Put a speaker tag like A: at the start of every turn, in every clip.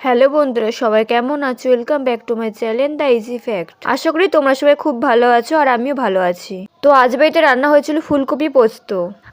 A: Hello বন্ধুরা, সবাই কেমন আছো? Welcome back to my channel the easy fact আশা করি তোমরা সবাই খুব ভালো আছো আর আমিও ভালো আছি। তো আজ বাড়িতে রান্না হয়েছিল ফুলকপি পোস্ত।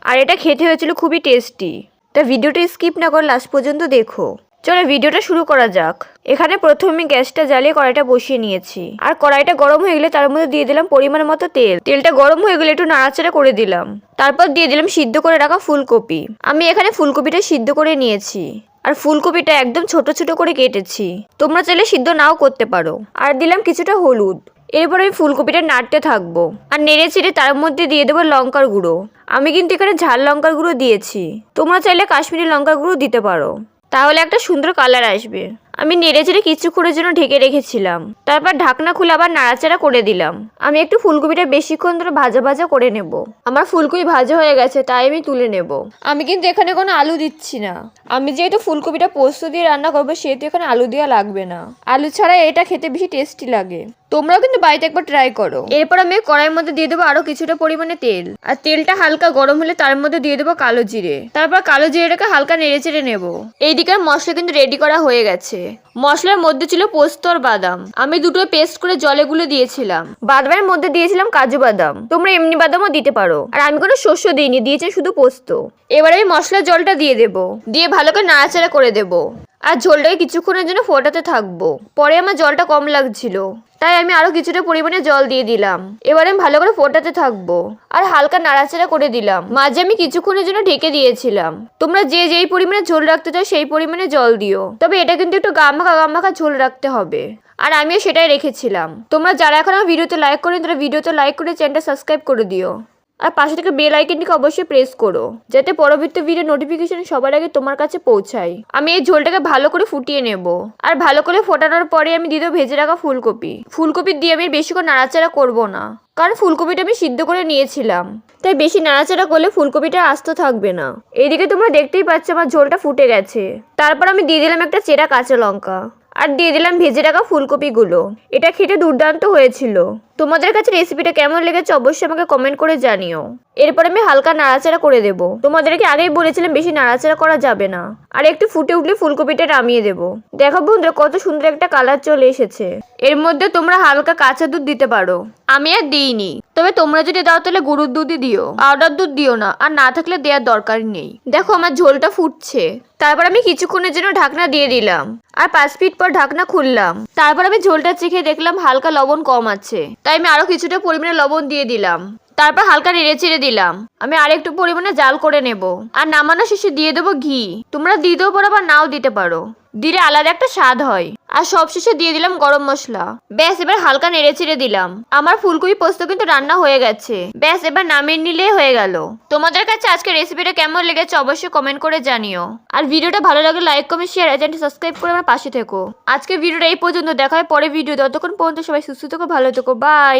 A: আর এটা খেতে হয়েছিল খুবই টেস্টি তা ভিডিওটা স্কিপ না করে লাস্ট পর্যন্ত দেখো। চলো ভিডিওটা শুরু করা যাক। এখানে প্রথমে গ্যাসটা জ্বালিয়ে কড়াইটা বসিয়ে নিয়েছি। আর কড়াইটা গরম হয়ে গেলে তার মধ্যে দিয়ে দিলাম পরিমাণ মতো তেল। তেলটা গরম হয়ে গেলে একটু নাড়াচাড়া করে দিলাম। তারপর দিয়ে দিলাম সিদ্ধ করে রাখা ফুলকপি। আমি এখানে ফুলকপিটা সিদ্ধ করে নিয়েছি। আর ফুলকপিটা একদম ছোট ছোট করে কেটেছি। তোমরা চাইলে সিদ্ধ নাও করতে পারো। আর দিলাম কিছুটা হলুদ। এরপর আমি ফুলকপিটা নাড়তে থাকব। আর নেড়ে চেড়ে তার মধ্যে দিয়ে দেবো লঙ্কার গুঁড়ো। আমি কিন্তু এখানে ঝাল লঙ্কার গুঁড়ো দিয়েছি। তোমরা চাইলে কাশ্মীরি লঙ্কার গুঁড়ো দিতে পারো। তাহলে একটা সুন্দর কালার আসবে। আমি নেড়ে চেড়ে কিছুক্ষণের জন্য ঢেকে রেখেছিলাম। তারপর ঢাকনা খুলে আবার নাড়াচাড়া করে দিলাম। আমি একটু ফুলকপিটা বেশিক্ষণ ধরে ভাজা ভাজা করে নেব। আমার ফুলকপি ভাজা হয়ে গেছে, তাই আমি তুলে নেব। আমি কিন্তু এখানে কোনো আলু দিচ্ছি না। আমি যেহেতু ফুলকপিটা পোস্ত দিয়ে রান্না করব সেহেতু এখানে আলু দেওয়া লাগবে না। আলু ছাড়া এটা খেতে বেশি টেস্টি লাগে। তোমরাও কিন্তু বাড়িতে একবার ট্রাই করো। এরপর আমি কড়াইয়ের মধ্যে দিয়ে দেবো আরও কিছুটা পরিমাণে তেল। আর তেলটা হালকা গরম হলে তার মধ্যে দিয়ে দেবো কালো জিরে। তারপর কালো জিরেটাকে হালকা নেড়ে চেড়ে নেব। এইদিকে মশলা কিন্তু রেডি করা হয়ে গেছে। মশলার মধ্যে ছিল পোস্ত আর বাদাম। আমি দুটো পেস্ট করে জলে গুলে দিয়েছিলাম। বাদামের মধ্যে দিয়েছিলাম কাজু বাদাম। তোমরা এমনি বাদামও দিতে পারো। আর আমি কোনো শস্য দিইনি, দিয়েছি শুধু পোস্ত। এবার আমি মশলার জলটা দিয়ে দেবো। দিয়ে ভালো করে নাড়াচাড়া করে দেবো। আর ঝোলটাকে কিছুক্ষণের জন্য ফোটাতে থাকব। পরে আমার জলটা কম লাগছিল। তাই আমি আরও কিছুটা পরিমাণে জল দিয়ে দিলাম। এবারে আমি ভালো করে ফোটাতে থাকব। আর হালকা নাড়াচাড়া করে দিলাম। মাঝে আমি কিছুক্ষণের জন্য ঢেকে দিয়েছিলাম। তোমরা যে যেই পরিমাণে ঝোল রাখতে চাও সেই পরিমাণে জল দিও। তবে এটা কিন্তু একটু গামাখা গামাখা ঝোল রাখতে হবে। আর আমিও সেটাই রেখেছিলাম। তোমরা যারা এখন ভিডিওতে লাইক করেন তারা ভিডিওতে লাইক করে চ্যানেলটা সাবস্ক্রাইব করে দিও। আর পাশে থেকে বেল আইকনটিকে অবশ্যই প্রেস করো, যাতে পরবর্তী ভিডিও নোটিফিকেশন সবার আগে তোমার কাছে পৌঁছায়। আমি এই ঝোলটাকে ভালো করে ফুটিয়ে নেব। আর ভালো করে ফোটানোর পরে আমি দিয়ে দেবো ভেজে রাখা ফুলকপি। ফুলকপি দিয়ে আমি বেশিক্ষণ নাড়াচাড়া করব না, কারণ ফুলকপিটা আমি সিদ্ধ করে নিয়েছিলাম। তাই বেশি নাড়াচাড়া করলে ফুলকপিটা আস্ত থাকবে না। এইদিকে তোমরা দেখতেই পাচ্ছ আমার ঝোলটা ফুটে গেছে। তারপর আমি দিয়ে দিলাম একটা চেরা কাঁচা লঙ্কা। আর দিয়ে দিলাম ভেজে রাখা ফুলকপিগুলো। এটা খেতে দুর্দান্ত হয়েছিল। তোমাদের কাছে রেসিপিটা কেমন লেগেছে অবশ্যই আমাকে কমেন্ট করে জানিও। এরপর আমি হালকা নাড়াচাড়া করে দেব। তোমাদেরকে আগেই বলেছিলাম বেশি নাড়াচাড়া করা যাবে না। আর একটু ফুটে উঠলে ফুলকপিটা নামিয়ে দেবো। দেখো বন্ধুরা, কত সুন্দর একটা কালার চলে এসেছে। এর মধ্যে তোমরা হালকা কাঁচা দুধ দিতে পারো। আমি আর দিইনি। তবে তোমরা যদি দাও তাহলে গরুর দুধই দিও। পাউডার দুধ দিও না, আর না থাকলে দেওয়ার দরকার নেই। দেখো আমার ঝোলটা ফুটছে। তারপর আমি কিছুক্ষণের জন্য ঢাকনা দিয়ে দিলাম। আর পাঁচ মিনিট পর ঢাকনা খুললাম। তারপর আমি ঝোলটা চেখে দেখলাম হালকা লবণ কম আছে। তাই আমি আরও কিছুটা পরিমাণে লবণ দিয়ে দিলাম। তারপর হালকা নেড়ে চেড়ে দিলাম। আমি আরেকটু পরিমাণে জাল করে নেব। আর নামানো শেষে দিয়ে দেবো ঘি। তোমরা দিতেও পারো বা নাও দিতে পারো। দিলে আলাদা একটা স্বাদ হয়। আর সব শেষে দিয়ে দিলাম গরম মশলা। ব্যাস, এবার হালকা নেড়ে চেড়ে দিলাম। আমার ফুলকপি পোস্ত কিন্তু রান্না হয়ে গেছে। ব্যাস, এবার নামিয়ে নিলেই হয়ে গেল। তোমাদের কাছে আজকে রেসিপিটা কেমন লেগেছে অবশ্যই কমেন্ট করে জানিও। আর ভিডিওটা ভালো লাগলে লাইক কমেন্ট শেয়ার চ্যানেলটি সাবস্ক্রাইব করে আমার পাশে থেকো। আজকে ভিডিওটা এই পর্যন্ত। দেখা হয় পরে ভিডিও ততক্ষণ পর্যন্ত সবাই সুস্থ থেকো, ভালো থেকো। বাই